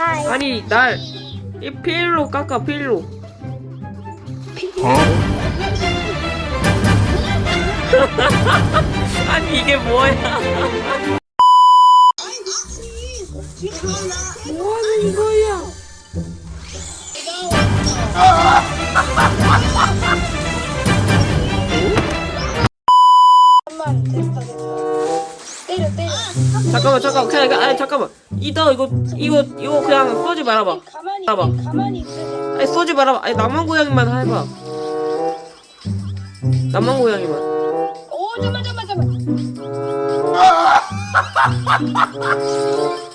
하이. 아니 날 이 필로 깎아 필로. 아니 이게 뭐야? 뭐 하는 거야 잠깐만 잠깐만. 그냥 이거- 아니 잠깐만. 이거 이거 이거 이거 그냥 쏘지 말아봐. 가만히 봐봐. 가만히 있으면 아니 쏘지 말아봐. 아니 남한 고양이만 해봐. 남한 고양이만. 오 잠만 잠만 잠만.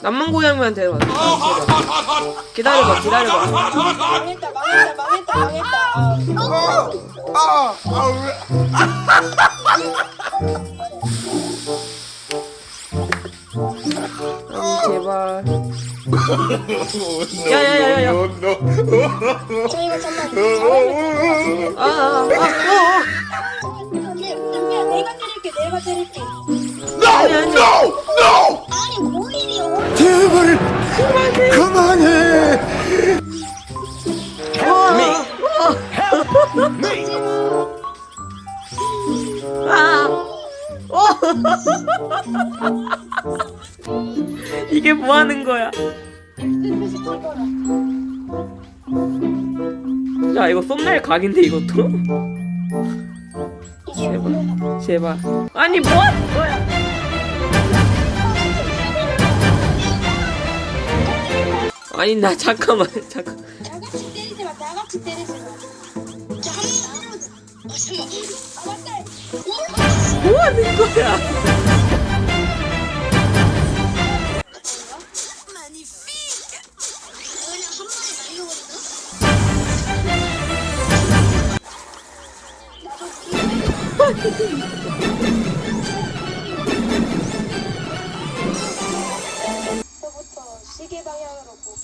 남한 고양이만 대봐. 기다려봐 기다려봐. 망했다 망했다 망했다 망했다. 아, 아니 야야야야야 잘하면 아아아 미안 미안 내가 때릴게 내가. 아니 아니 아니 뭐 일이야? 제발 그만해. 아. 어. 이게 뭐 하는 거야? 야, 이거 썸네일 각인데 이것도? 뭐야? 제발. 아니, 뭐 거야? 아니, 나 잠깐만. 잠깐. 다 같이 때리지 마. 다 같이 때리지 마. 자, 한 번. 어, 잠깐만. 아 맞다. 뭐 하는 거야? 부터 시계 방향으로 보.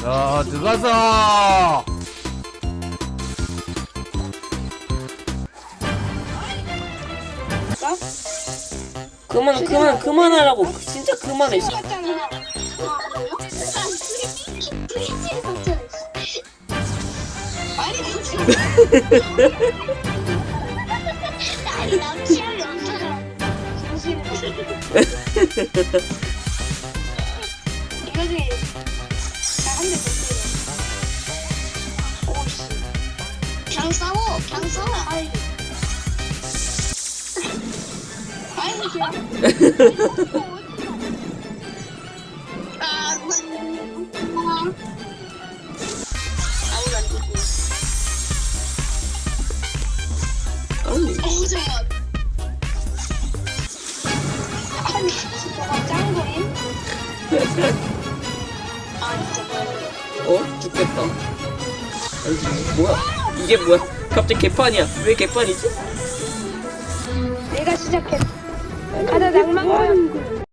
자 들어가서. 나? 그만, 그만, 그만하라고. 진짜 그만해. 씨. 맞잖아. 아니 나 취향이 없어서 이거지 나한대 더 때려 오씨 그냥 싸워 그냥 싸워 아이 아이고 그냥 아, 진짜. 어? 죽겠다. 뭐야? 이게 뭐야? 갑자기 개판이야. 왜 개판이지? 내가 시작했어. 가자, 낭만 고양.